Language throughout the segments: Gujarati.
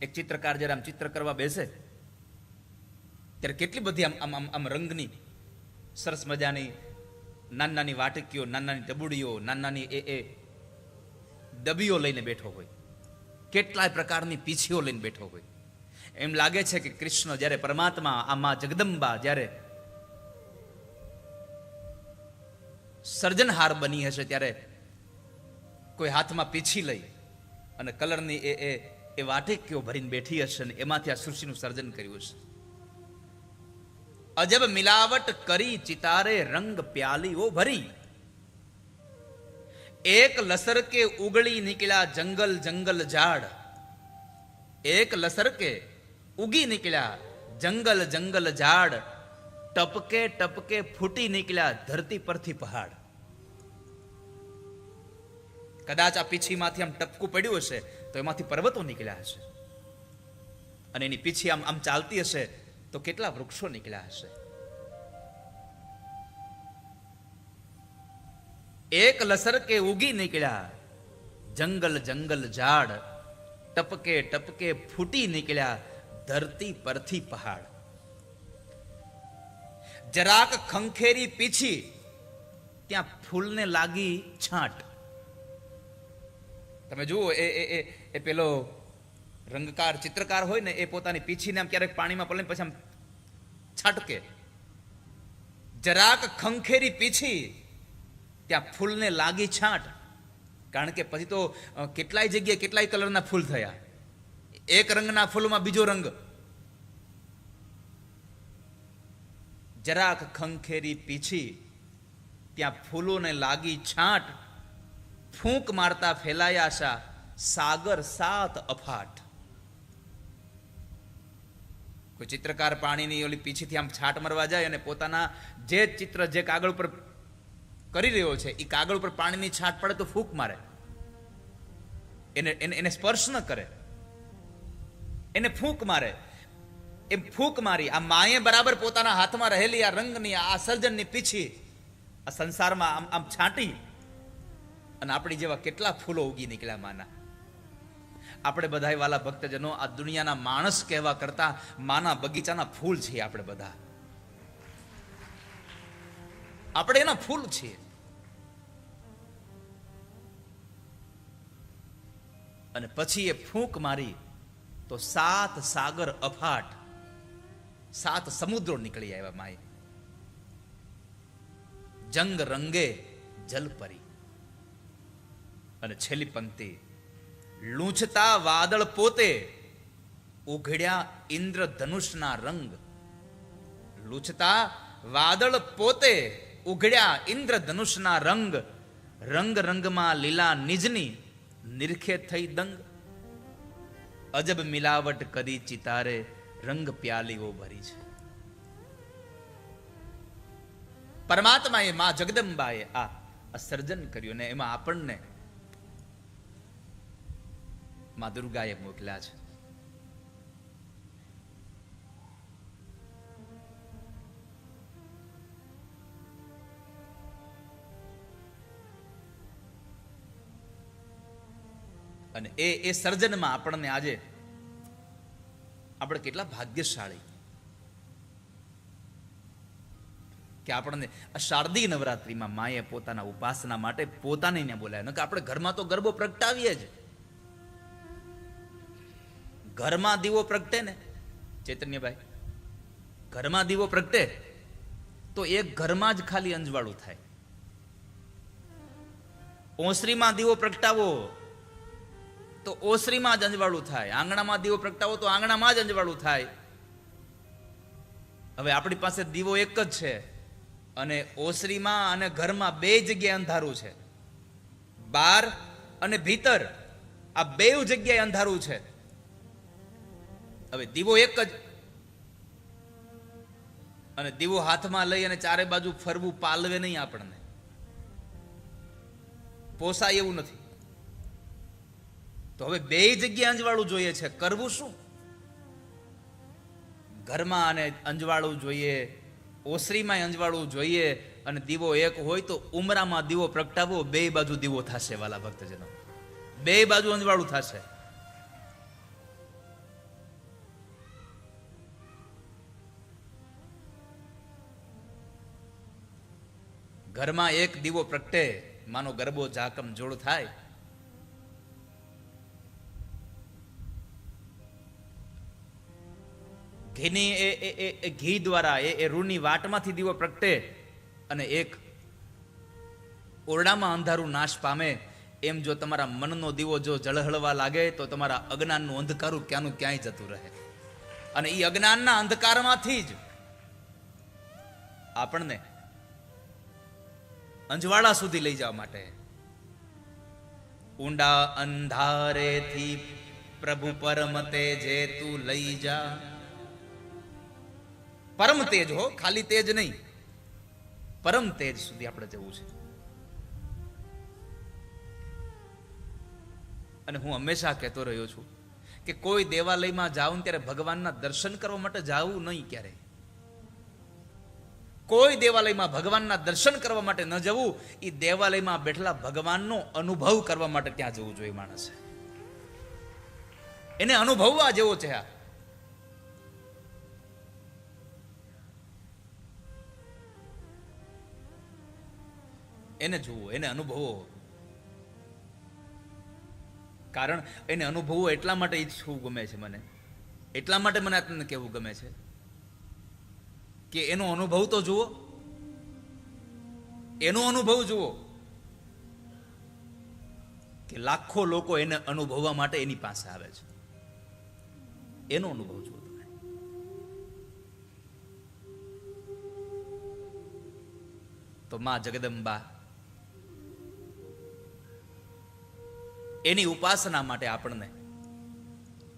એક ચિત્રકાર જ્યારે આમ ચિત્ર કરવા બેસે, ત્યારે કેટલી બધી આમ આમ આમ આમ રંગની સરસ મજાની નાની નાની વાટકીઓ નાની નાની ટબુડીઓ નાની નાની એ એ ડબીઓ લઈને બેઠો હોય. કેટલાય પ્રકારની પીછીઓ લઈને બેઠો હોય. એમ લાગે છે કે કૃષ્ણ જ્યારે પરમાત્મા, આ મા જગદંબા જ્યારે સર્જનહાર બની હશે ત્યારે કોઈ હાથમાં પીછી લઈ અને કલરની એ એ એ વાટિકીઓ ભરીને બેઠી હશે ને એમાંથી આ સૃષ્ટિનું સર્જન કર્યું હશે. અજબ મિલાવટ કરી ચિતારે રંગ પ્યાલીઓ ભરી. એક લસર કે ઉગળી નીકળ્યા જંગલ જંગલ ઝાડ. એક લસર કે ઉગી નીકળ્યા જંગલ જંગલ ઝાડ. ટપકે ટપકે ફૂટી નીકળ્યા ધરતી પરથી પહાડ. કદાચ આ પીછીમાંથી આમ ટપકું પડ્યું હશે, તો એમાંથી પર્વતો નીકળ્યા હશે. અને એની પીછી આમ આમ ચાલતી હશે, તો કેટલા વૃક્ષો નીકળ્યા હશે. એક લસર કે ઉગી નીકળ્યા. જંગલ જંગલ ઝાડ, ટપકે ટપકે ફૂટી નીકળ્યા ધરતી પરથી પહાડ. જરાક ખંખેરી પીછી, ત્યાં ફૂલને લાગી છાંટ. તમે જુઓ, એ એ એ પેલો રંગકાર, ચિત્રકાર હોય ને, એ પોતાની પીછીને આમ ક્યારેક પાણીમાં પલળી પછી આમ છટકે. જરાક ખંખેરી પીછી, ત્યાં ફૂલને લાગી છાંટ. કારણ કે પછી તો કેટલાય જગ્યાએ કેટલાય કલરના ફૂલ થયા. એક રંગના ફૂલમાં બીજો રંગ. જરાક ખંખેરી પીછી, ત્યાં ફૂલોને લાગી છાંટ. ફૂંક મારતા ફેલાયા શા? સાગર સાત અફાટ. કોઈ ચિત્રકાર પાણીની ઓલી પીછીથી આમ છાટ મરવા જાય અને પોતાના જે ચિત્ર જે કાગળ ઉપર કરી રહ્યો છે એ કાગળ ઉપર પાણીની છાટ પડે તો ફૂંક મારે. એને એને એને સ્પર્શ ન કરે. એને ફૂંક મારે. એમ ફૂંક મારી. આ માએ બરાબર પોતાના હાથમાં રહેલી આ રંગની, આ સર્જનની પીછી. આ સંસારમાં આમ આમ છાંટી. અને આપણી જેવા કેટલા ફૂલો ઉગી નીકળ્યા માના. આપણે બધા વાલા ભક્તજનો આ દુનિયાના માણસ કહેવા કરતા માના બગીચાના ફૂલ છીએ આપણે બધા. આપણે એના ફૂલ છીએ. અને પછી એ ફૂંક મારી તો સાત સાગર અફાટ, સાત સમુદ્રો નીકળી આવ્યા માય. જંગ રંગે જલ પરી. અને છેલ્લી પંક્તિ, લૂંછતા વાદળ પોતે ઉઘડ્યા ઇન્દ્રધનુષના રંગ. લૂંછતા વાદળ પોતે ઉઘડ્યા ઇન્દ્રધનુષના રંગ. રંગ રંગમાં લીલા નિજની નિરખે થઈ દંગ. અજબ મિલાવટ કરી ચિતારે રંગ પ્યાલીઓ ભરી છે. પરમાત્માએ મા જગદંબાએ આ સર્જન કર્યું ને એમાં આપણને માં દુર્ગાએ મોકલ્યા છે. અને એ એ સર્જનમાં આપણને આજે આપણે કેટલા ભાગ્યશાળી કે આપણને આ શારદીય નવરાત્રિમાં માએ પોતાના ઉપાસના માટે પોતાને અહીંયા બોલાય કે આપણે ઘરમાં તો ગરબો પ્રગટાવીએ જ. ઘરમાં દીવો પ્રગટે ને? ચૈતન્યભાઈ, ઘરમાં દીવો પ્રગટે તો એક ઘરમાં જ ખાલી અંજવાળું થાય. ઓસરીમાં દીવો પ્રગટાવો તો ઓસરીમાં જ અંજવાળું થાય. આંગણામાં દીવો પ્રગટાવો તો આંગણામાં જ અંજવાળું થાય. હવે આપણી પાસે દીવો એક જ છે અને ઓસરીમાં અને ઘરમાં બે જગ્યાએ અંધારું છે. બાર અને ભીતર આ બે જગ્યાએ અંધારું છે. હવે દીવો એક જ. અને દીવો હાથમાં લઈ અને ચારે બાજુ ફરવું પાલવે નહીં આપણને. પોસાય એવું નથી. તો હવે બે જગ્યા અંજવાળું જોઈએ છે. કરવું શું? ઘરમાં અને અંજવાળું જોઈએ ઓસરીમાં અંજવાળું જોઈએ અને દીવો એક હોય તો ઉમરામાં દીવો પ્રગટાવો બે બાજુ દીવો થશે વાલા ભક્તજનો. બે બાજુ અંજવાળું થશે. ઘરમાં એક દીવો પ્રગટે, માનો ગરબો ઝાકમ જોડ થાય. ઘીની એ, એ- ઘી દ્વારા, એ એ રૂની વાટમાંથી દીવો પ્રગટે અને એક ઓરડામાં અંધારું નાશ પામે. એમ જો તમારા મનનો દીવો જો જળહળવા લાગે, તો તમારા અજ્ઞાનનું અંધકારું ક્યાંનું ક્યાંય જતું રહે. અને એ અજ્ઞાનના અંધકારમાંથી જ આપણને અંજવાળા સુધી લઈ જવા માટે. ઊંડા અંધારેથી પ્રભુ પરમ તેજે તું લઈ જા. પરમ તેજ હો, ખાલી તેજ નહીં. પરમ તેજ સુધી આપણે જવું છે. અને હું હંમેશા કહેતો રહ્યો છું કે કોઈ દેવાલયમાં જાઉં ત્યારે ભગવાનના દર્શન કરવા માટે જાવું નહીં ક્યારે કોઈ દેવાલયમાં ભગવાનના દર્શન કરવા માટે ન જવું એ દેવાલયમાં બેઠેલા ભગવાનનો અનુભવ કરવા માટે ત્યાં જવું જોઈએ માણસે. એને અનુભવવા જેવો છે આ. એને જુઓ, એને અનુભવો. કારણ એને અનુભવો એટલા માટે ઈચ્છવું ગમે છે મને? એટલા માટે મને તમને કહેવું ગમે છે? કે એનો અનુભવ તો જુઓ. એનો અનુભવ જુઓ. કે લાખો લોકો એને અનુભવવા માટે એની પાસે આવે છે. એનો અનુભવ જુઓ તો માં જગદંબા, એની ઉપાસના માટે આપણને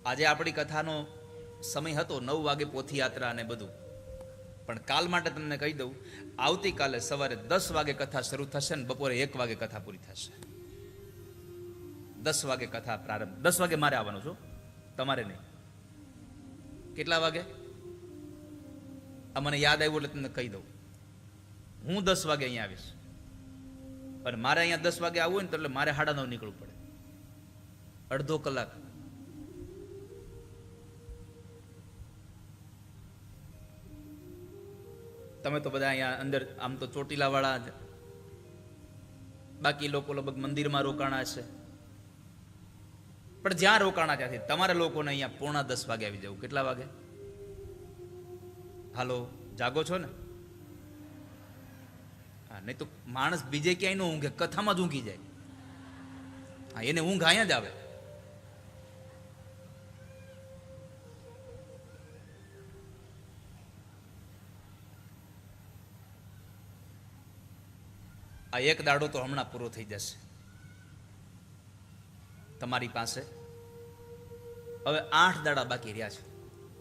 આજે આપણી કથાનો સમય હતો, નવ વાગે પોથી યાત્રા અને બધું. પણ કાલ માટે તમને કહી દઉં, આવતીકાલે સવારે દસ વાગે કથા શરૂ થશે ને બપોરે એક વાગે કથા પૂરી થશે. દસ વાગે કથા પ્રારંભ. દસ વાગે મારે આવવાનું છું. તમારે નહીં. કેટલા વાગે? આ મને યાદ આવ્યું એટલે તમને કહી દઉં. હું દસ વાગે અહીંયા આવીશ. અને મારે અહીંયા દસ વાગે આવવું હોય ને તો એટલે મારે હાડા નવ નીકળવું પડે. અડધો કલાક. તમે તો બધા અહીંયા અંદર આમ તો ચોટીલાવાળા જ. બાકી લોકો લગભગ મંદિરમાં રોકાણા છે. પણ જ્યાં રોકાણા ત્યાંથી તમારા લોકોને અહીંયા પોણા દસ વાગે આવી જવું. કેટલા વાગે? હાલો, જાગો છો ને? હા, નહીં તો માણસ બીજે ક્યાંય ન ઊંઘે, કથામાં જ ઊંઘી જાય. હા, એને ઊંઘ અહીંયા જ આવે. આ એક દાડો તો હમણાં પૂરો થઈ જશે. તમારી પાસે? હવે આઠ દાડા બાકી રહ્યા છે.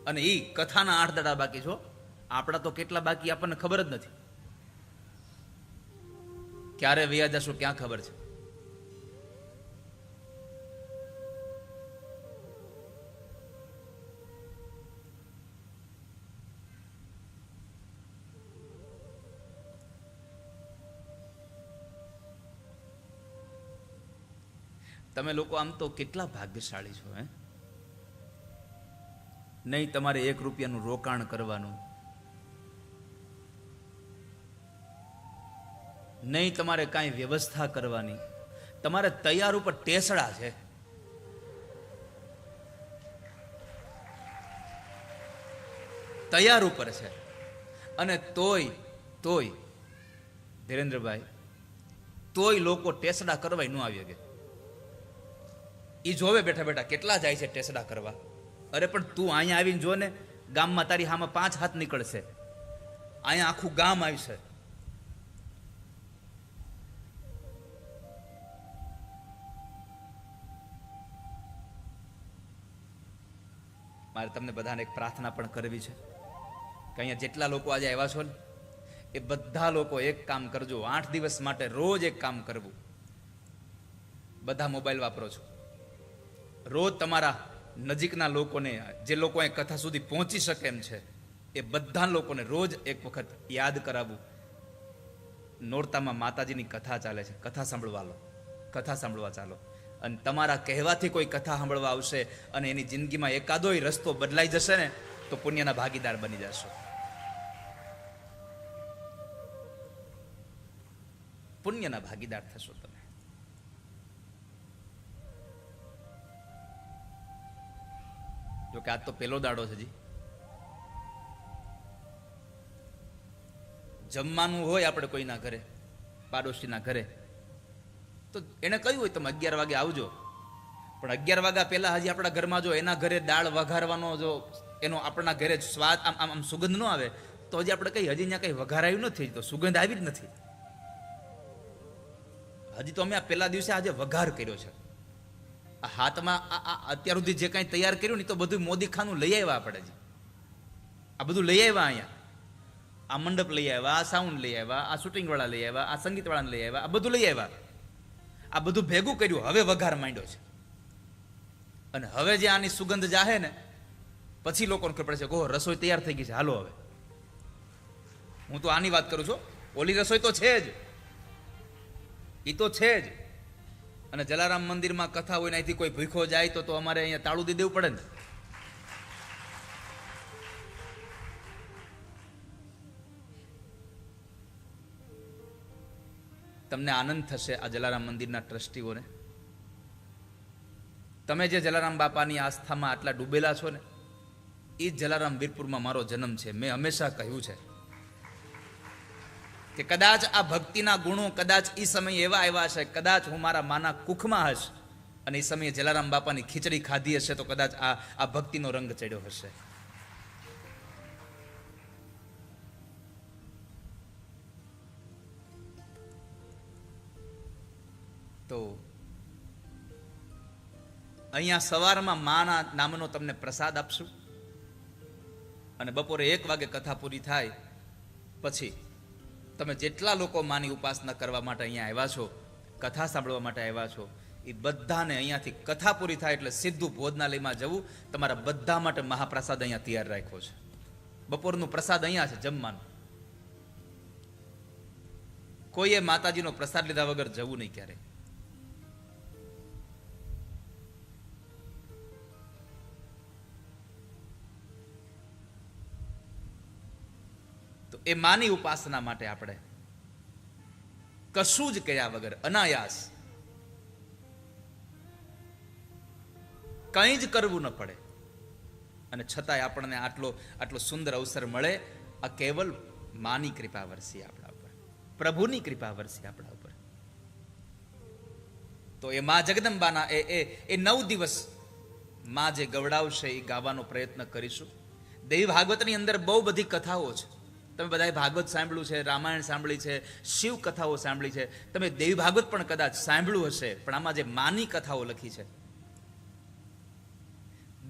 અને એ કથાના આઠ દાડા બાકી છો આપણા તો કેટલા બાકી આપણને ખબર જ નથી. ક્યારે વૈયા જશો ક્યાં ખબર છે? તમે લોકો આમ તો કેટલા ભાગ્યશાળી છો, હે? નહીં, તમારે એક રૂપિયાનું રોકાણ કરવાનું. નહીં, તમારે કાંઈ વ્યવસ્થા કરવાની. તમારે તૈયાર ઉપર ટેસડા છે. તૈયાર ઉપર છે. અને તોય તોય, ધીરેન્દ્રભાઈ, તોય લોકો ટેસડા કરવાય ન આવી કે. એ જોવે બેઠા બેઠા કેટલા જાય છે ટેસડા કરવા? અરે પણ તું અહીંયા આવીને જો ને, ગામમાં તારી હામાં પાંચ હાથ નીકળશે. અહીંયા આખું ગામ આવશે. મારે તમને બધાને એક પ્રાર્થના પણ કરવી છે કે અહીંયા જેટલા લોકો આજે આવ્યા છો ને, એ બધા લોકો એક કામ કરજો. આઠ દિવસ માટે રોજ એક કામ કરવું. બધા મોબાઈલ વાપરો છો. રોજ તમારા નજીકના લોકોને, જે લોકો અહીં કથા સુધી પહોંચી શકે એમ છે, એ બધા લોકોને રોજ એક વખત યાદ કરાવવું. નોરતામાં માતાજીની કથા ચાલે છે. કથા સાંભળવા લો. કથા સાંભળવા ચાલો. અને તમારા કહેવાથી કોઈ કથા સાંભળવા આવશે અને એની જિંદગીમાં એકાદોય રસ્તો બદલાઈ જશે ને, તો પુણ્યના ભાગીદાર બની જશો. પુણ્યના ભાગીદાર થશો તમે. જો કે આજ તો પેલો દાડો છે જી. જમવાનું હોય આપણે કોઈના ઘરે, પાડોશીના ઘરે. તો એને કહ્યું હોય તમે અગિયાર વાગે આવજો. પણ અગિયાર વાગ્યા પહેલાં હજી આપણા ઘરમાં જો એના ઘરે દાળ વઘારવાનો જો એનો આપણા ઘરે સ્વાદ આમ આમ આમ સુગંધ ન આવે, તો હજી આપણે કંઈ હજી અહીંયા કંઈ વઘારાયું નથી, તો સુગંધ આવી જ નથી. હજી તો અમે આ પહેલા દિવસે આજે વઘાર કર્યો છે. હાથમાં અત્યાર સુધી જે કાંઈ તૈયાર કર્યું ને તો બધું મોદી ખાનું લઈ આવ્યા આપણે જી આ બધું લઈ આવ્યા અહીંયા. આ મંડપ લઈ આવ્યા, આ સાઉન્ડ લઈ આવ્યા, આ શૂટિંગવાળા લઈ આવ્યા, આ સંગીતવાળાને લઈ આવ્યા, આ બધું લઈ આવ્યા. આ બધું ભેગું કર્યું, હવે વઘાર માંડ્યો છે. અને હવે જે આની સુગંધ જાહે ને, પછી લોકોને ખબર પડે છે કે રસોઈ તૈયાર થઈ ગઈ છે. હાલો હવે. હું તો આની વાત કરું છું. ઓલી રસોઈ તો છે જ. એ તો છે જ. અને જલારામ મંદિરમાં કથા હોય અહીંથી કોઈ ભૂખો જાય તો તો અમારે અહીંયા તાળું દઈ દેવું પડે ને? તમને આનંદ થશે આ જલારામ મંદિરના ટ્રસ્ટીઓને. તમે જે જલારામ બાપાની આસ્થામાં આટલા ડૂબેલા છો ને, એ જલારામ વીરપુરમાં મારો જન્મ છે. મેં હંમેશા કહ્યું છે. કે કદાચ આ ભક્તિના ગુણો કદાચ એ સમયે એવા આવ્યા હશે, કદાચ હું મારા માના કુખમાં હશ અને એ સમયે જલારામ બાપાની ખીચડી ખાધી હશે, તો કદાચ આ આ ભક્તિનો રંગ ચડ્યો હશે. તો અહીંયા સવારમાં માના નામનો તમને પ્રસાદ આપશું. અને બપોરે એક વાગે કથા પૂરી થાય, પછી તમે જેટલા લોકો માની ઉપાસના કરવા માટે અહીંયા આવ્યા છો, કથા સાંભળવા માટે આવ્યા છો એ બધાને અહીંયાથી કથા પૂરી થાય એટલે સીધું ભોજનાલયમાં જવું તમારા બધા માટે મહાપ્રસાદ અહીંયા તૈયાર રાખ્યો છે. બપોરનું પ્રસાદ અહીંયા છે જમવાનું. કોઈએ માતાજીનો પ્રસાદ લીધા વગર જવું નહીં ક્યારે? એ માની ઉપાસના માટે આપણે. કશું જ કર્યા વગર, અનાયાસ. કંઈ જ કરવું ન પડે. અને છતાંય આપણને આટલો આટલો સુંદર અવસર મળે, આ કેવલ માની કૃપા વરસી આપણા ઉપર. પ્રભુની કૃપા વરસી આપણા ઉપર. તો એ મા જગદંબાના, એ એ એ નવ દિવસમાં જે ગવડાવશે એ ગાવાનો પ્રયત્ન કરીશું. દેવી ભાગવતની અંદર બહુ બધી કથાઓ છે. તમે બધાએ ભાગવત સાંભળ્યું છે, રામાયણ સાંભળી છે, શિવ કથાઓ સાંભળી છે. તમે દેવી ભાગવત પણ કદાચ સાંભળ્યું હશે, પણ આમાં જે માની કથાઓ લખી છે.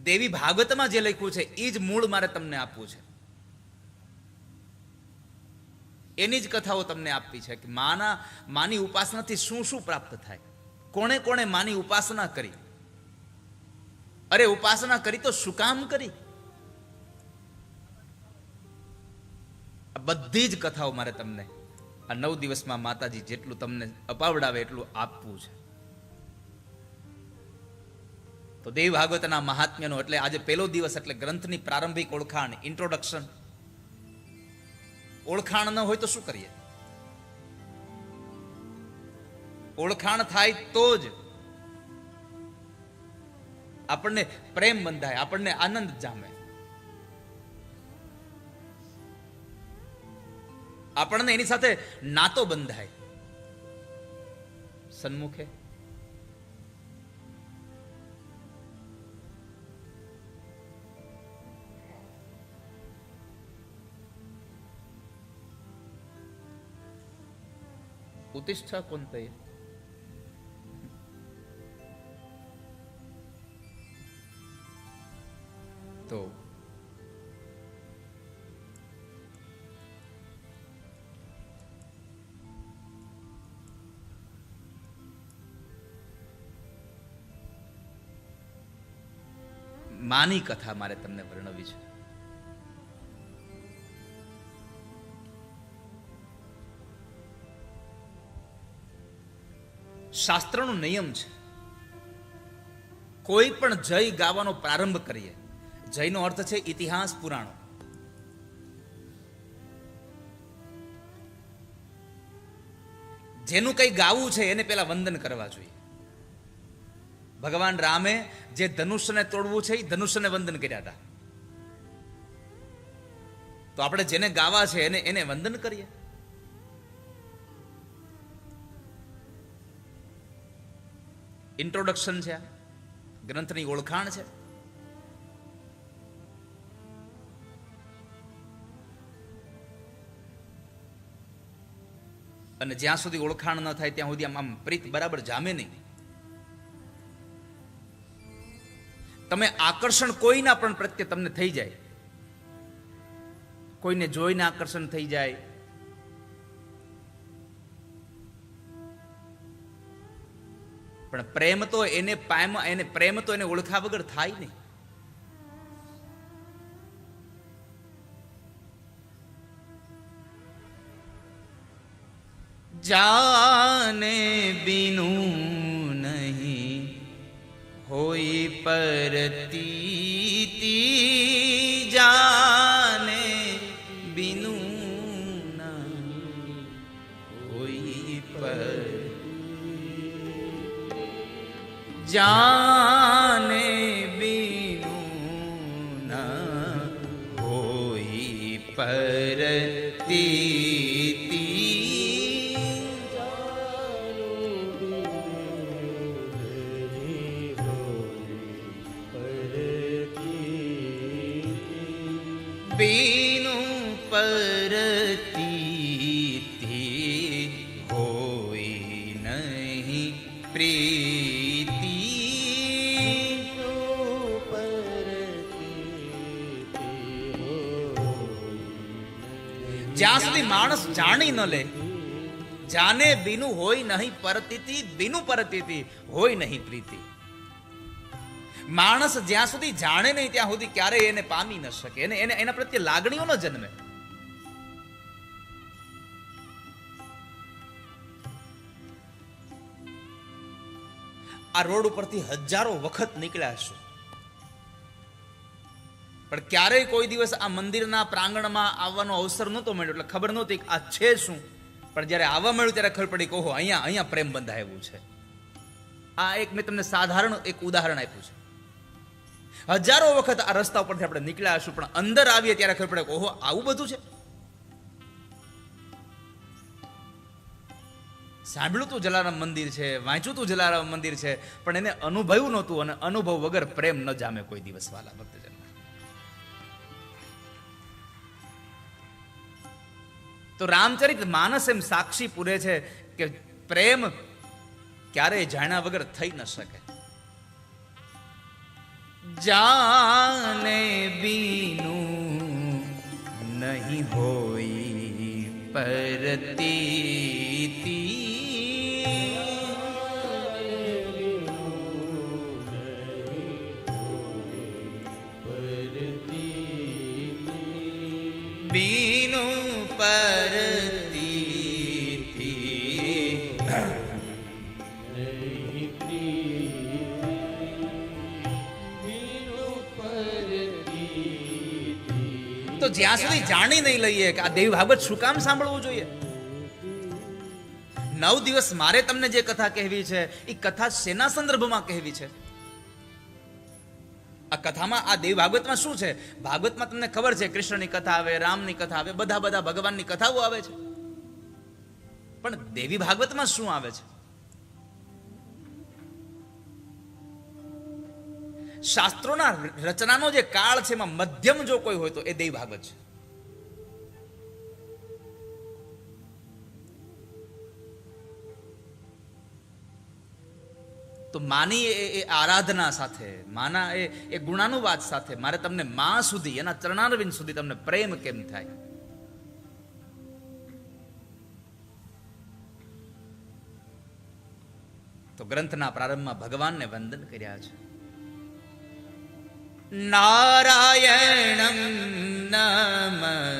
દેવી ભાગવતમાં જે લખ્યું છે એ જ મૂળ મારે તમને આપવું છે. એની જ કથાઓ તમને આપવી છે કે માના, માની ઉપાસનાથી શું શું પ્રાપ્ત થાય? કોણે કોણે માની ઉપાસના કરી? અરે, ઉપાસના કરી તો શું કામ કરી? બધી જ કથાઓ મારે તમને આ નવ દિવસમાં માતાજી જેટલું તમને અપાવડાવે એટલું આપવું છે. તો દેવ ભાગવતના મહાત્મ્યનો એટલે આજે પહેલો દિવસ એટલે ગ્રંથની પ્રારંભિક ઓળખાણ ઇન્ટ્રોડક્શન ઓળખાણ ન હોય તો શું કરીએ? ઓળખાણ થાય તો જ આપણને પ્રેમ બંધાય, આપણને આનંદ જામે. આપણને એની સાથે નાતો બંધાય. સન્મુખે. ઉતિષ્ઠ કોણ માની કથા મારે તમને વર્ણવી છે. શાસ્ત્રનો નિયમ છે, કોઈ પણ જય ગાવાનો પ્રારંભ કરીએ, જયનો અર્થ છે ઇતિહાસ પુરાણો. જેનું કંઈ ગાવું છે એને પેલા વંદન કરવા જોઈએ. ભગવાન રામે જે ધનુષ્યને તોડવું છે એ ધનુષ્યને વંદન કર્યા હતા. તો આપણે જેને ગાવા છે, એને એને વંદન કરીએ? ઇન્ટ્રોડક્શન છે ગ્રંથની ઓળખાણ છે. અને જ્યાં સુધી ઓળખાણ ન થાય, ત્યાં સુધી આમ આમ પ્રીત બરાબર જામે નહીં. તમે આકર્ષણ કોઈના પણ પ્રત્યે તમને થઈ જાય. કોઈને જોઈને આકર્ષણ થઈ જાય. પણ પ્રેમ તો એને પામ એને પ્રેમ તો એને ઓળખા વગર થાય નહીં. જાને બિનુ પરતીતિ જાને બિનુ ના હોય પર જાને બીનુ પરતીતિ હોય નહીં પ્રીતિ જ્યાં સુધી માણસ જાણી ન લે જાને બીનું હોય નહીં પરતીતિ બીનું પરતીતિ હોય નહીં પ્રીતિ. માણસ જ્યાં સુધી જાણે નહીં, ત્યાં સુધી ક્યારેય એને પામી ન શકે. એને એને એના પ્રત્યે લાગણીઓ ન જન્મે. આ રોડ ઉપરથી હજારો વખત નીકળ્યા છું પણ ક્યારેય કોઈ દિવસ આ મંદિરના પ્રાંગણમાં આવવાનો અવસર નહોતો મળ્યો. એટલે ખબર નહોતી આ છે શું. પણ જ્યારે આવવા મળ્યું, ત્યારે ખબર પડી કહો અહીંયા અહીંયા પ્રેમ બંધાયેલું છે. આ એક મેં તમને સાધારણ એક ઉદાહરણ આપ્યું છે. હજારો વખત આ રસ્તા ઉપરથી આપણે નીકળ્યા હશું, પણ અંદર આવીએ ત્યારે ખબર પડે ઓહો, આવું બધું છે. સાંભળ્યું તું જલારામ મંદિર છે, વાંચ્યું તું જલારામ મંદિર છે, પણ એને અનુભવ્યું નહોતું અને અનુભવ વગર પ્રેમ ન જામે કોઈ દિવસ વાલા ભક્તજન. તો રામચરિત માનસ એમ સાક્ષી પૂરે છે કે પ્રેમ ક્યારેય જાણ્યા વગર થઈ ન શકે. જાને બીનું નહીં હોય પરતીતિ તો જ્યાં સુધી જાણી નહીં લઈએ કે આ દેવી ભાગવત શું કામ સાંભળવું જોઈએ? નવ દિવસ મારે તમને જે કથા કહેવી છે એ કથા શેના સંદર્ભમાં કહેવી છે? આ કથામાં આ દેવી ભાગવતમાં શું છે? ભાગવતમાં તમને ખબર છે, કૃષ્ણની કથા આવે, રામની કથા આવે, બધા બધા ભગવાનની કથાઓ આવે છે. પણ દેવી ભાગવતમાં શું આવે છે? શાસ્ત્રોના રચનાનો જે કાળ છે, એમાં મધ્યમ જો કોઈ હોય તો એ દેવ ભાગવત છે. તો માની એ આરાધના સાથે, માના એ એ ગુણાનુવાદ સાથે, મારે તમને મા સુધી, એના ચરણારવિંદ સુધી તમને પ્રેમ કેમ થાય? તો ગ્રંથના પ્રારંભમાં ભગવાનને વંદન કર્યા છે. નારાયણમ નમસ્કૃત્ય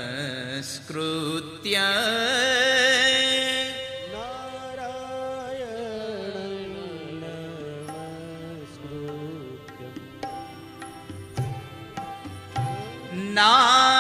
નારાયણમ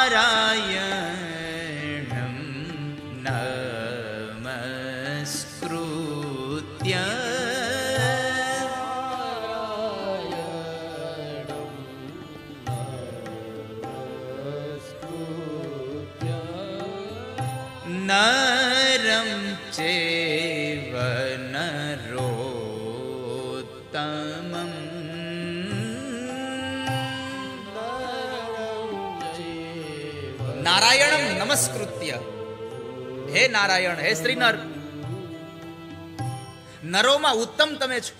નારાયણ, હે શ્રી નર નરોમાં ઉત્તમ તમે છો.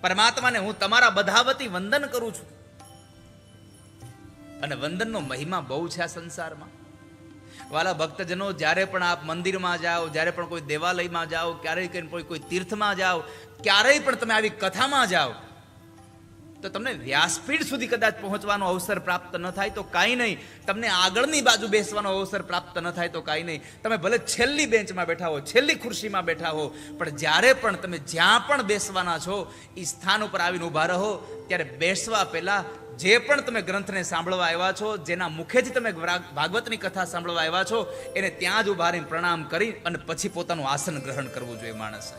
પરમાત્માને હું તમારા બધા વતી વંદન કરું છું. અને વંદનનો મહિમા બહુ છે આ સંસારમાં. વાલા ભક્તજનો, જ્યારે પણ આપ મંદિરમાં જાઓ, જ્યારે પણ કોઈ દેવાલયમાં જાઓ, ક્યારેય કોઈ કોઈ તીર્થમાં જાઓ, ક્યારેય પણ તમે આવી કથામાં જાઓ તો તમને વ્યાસપીઠ સુધી કદાચ પહોંચવાનો અવસર પ્રાપ્ત ન થાય તો કાંઈ નહીં. તમને આગળની બાજુ બેસવાનો અવસર પ્રાપ્ત ન થાય તો કાંઈ નહીં. તમે ભલે છેલ્લી બેન્ચમાં બેઠા હો, છેલ્લી ખુરશીમાં બેઠા હો, પણ જ્યારે પણ તમે જ્યાં પણ બેસવાના છો એ સ્થાન ઉપર આવીને ઊભા રહો. ત્યારે બેસવા પહેલાં જે પણ તમે ગ્રંથને સાંભળવા આવ્યા છો, જેના મુખેથી તમે ભાગવતની કથા સાંભળવા આવ્યા છો, એને ત્યાં જ ઊભા રહીને પ્રણામ કરી અને પછી પોતાનું આસન ગ્રહણ કરવું જોઈએ માણસે.